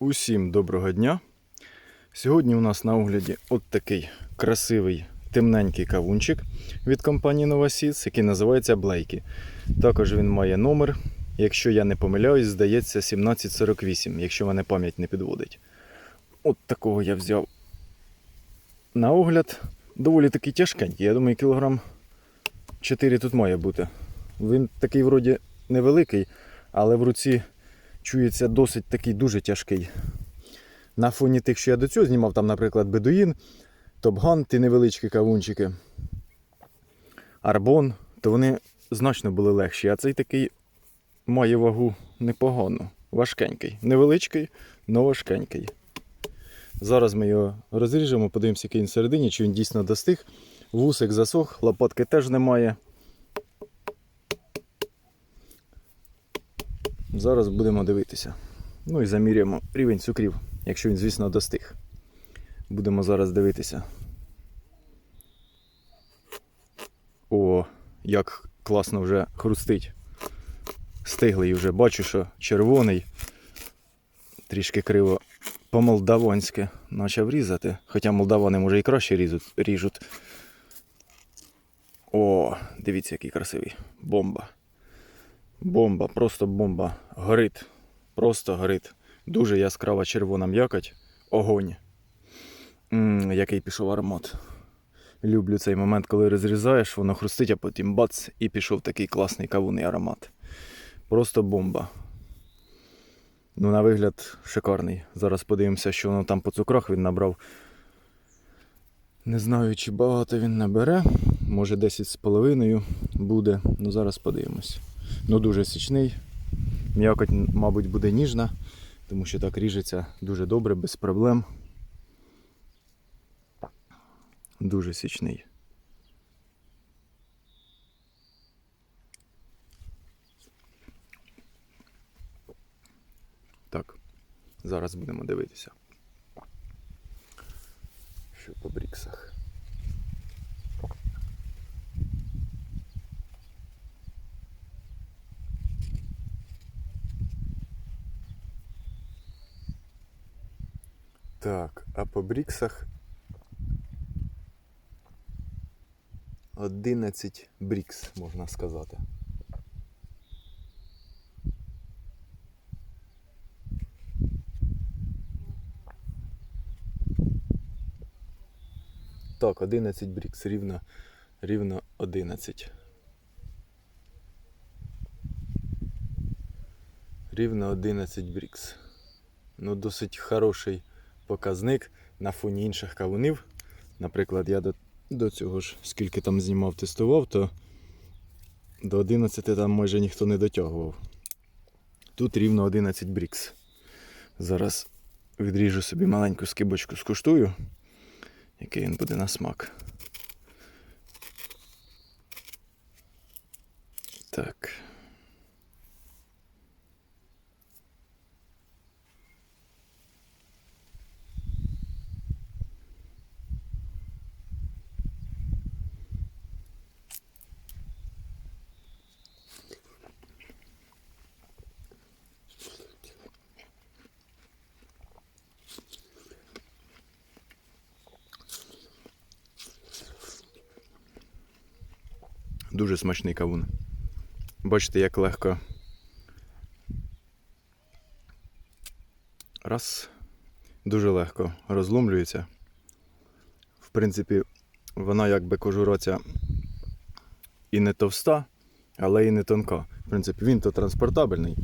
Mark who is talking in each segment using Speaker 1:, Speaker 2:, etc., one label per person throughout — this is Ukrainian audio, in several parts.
Speaker 1: Усім доброго дня. Сьогодні у нас на огляді от такий красивий темненький кавунчик від компанії Nova Seeds, який називається Блейкі. Також він має номер, якщо я не помиляюсь, здається 1748, якщо мене пам'ять не підводить. От такого я взяв на огляд. Доволі такий тяжкенький. Я думаю, кілограм 4 тут має бути. Він такий вроді невеликий, але в руці чується досить такий дуже тяжкий. На фоні тих, що я до цього знімав, там, наприклад, Бедуїн, Топган, ті невеличкі кавунчики, Арбон, то вони значно були легші. А цей такий має вагу непогану. Важкенький. Невеличкий, але важкенький. Зараз ми його розріжемо, подивимося, який він всередині, чи він дійсно достиг. Вусик засох, лопатки теж немає. Зараз будемо дивитися. Ну і заміряємо рівень цукрів, якщо він, звісно, достиг. Будемо зараз дивитися. О, як класно вже хрустить. Стиглий вже. Бачу, що червоний. Трішки криво по-молдаванськи почав різати. Хоча молдавани, може, і краще різуть, ріжуть. О, дивіться, який красивий. Бомба. Бомба, просто бомба. Горить. Просто горить. Дуже яскрава червона м'якоть. Огонь. м який пішов аромат. Люблю цей момент, коли розрізаєш, воно хрустить, а потім бац, і пішов такий класний кавунний аромат. Просто бомба. Ну, на вигляд, шикарний. Зараз подивимося, що воно там по цукрах він набрав. Не знаю, чи багато він набере. Може 10 з половиною буде. Ну зараз подивимось. Ну дуже січний. М'якоть, мабуть, буде ніжна, тому що так ріжеться дуже добре, без проблем. Дуже січний. Так, зараз будемо дивитися. Що по бріксах. Так, а по бріксах 11 брікс, можна сказати. Так, 11 брікс, рівно, рівно 11. Рівно 11 брікс. Ну, досить хороший показник на фоні інших кавунів. Наприклад, я до, до цього ж, скільки там знімав, тестував, то до 11 там майже ніхто не дотягував. Тут рівно 11 брікс. Зараз відріжу собі маленьку скибочку, скуштую, який він буде на смак. Так. Дуже смачний кавун. Бачите, як легко. Раз. Дуже легко розломлюється. В принципі, вона якби кожура ця і не товста, але і не тонка. В принципі, він то транспортабельний.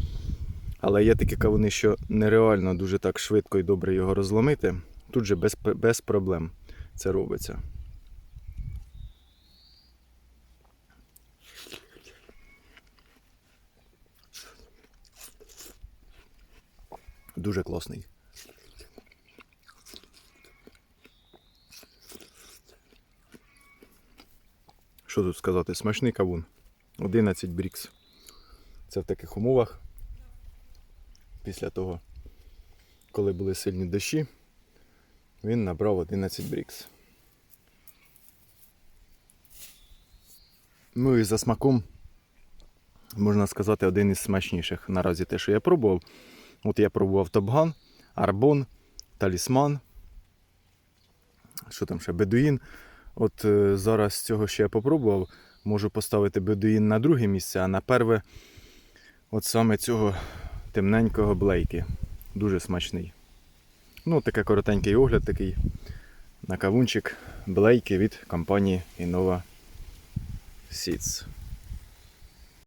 Speaker 1: Але є такі кавуни, що нереально дуже так швидко і добре його розломити. Тут же без, без проблем це робиться. Дуже класний. Що тут сказати? Смачний кавун. 11 брікс. Це в таких умовах. Після того, коли були сильні дощі, він набрав 11 брікс. Ну і за смаком, можна сказати, один із смачніших наразі те, що я пробував. От я пробував Топган, Арбон, Талісман. Що там ще? Бедуїн. От е, зараз цього ще я попробував. Можу поставити бедуїн на друге місце, а на перве от саме цього темненького блейки. Дуже смачний. Ну, таке коротенький огляд такий на кавунчик блейки від компанії Innova Seeds.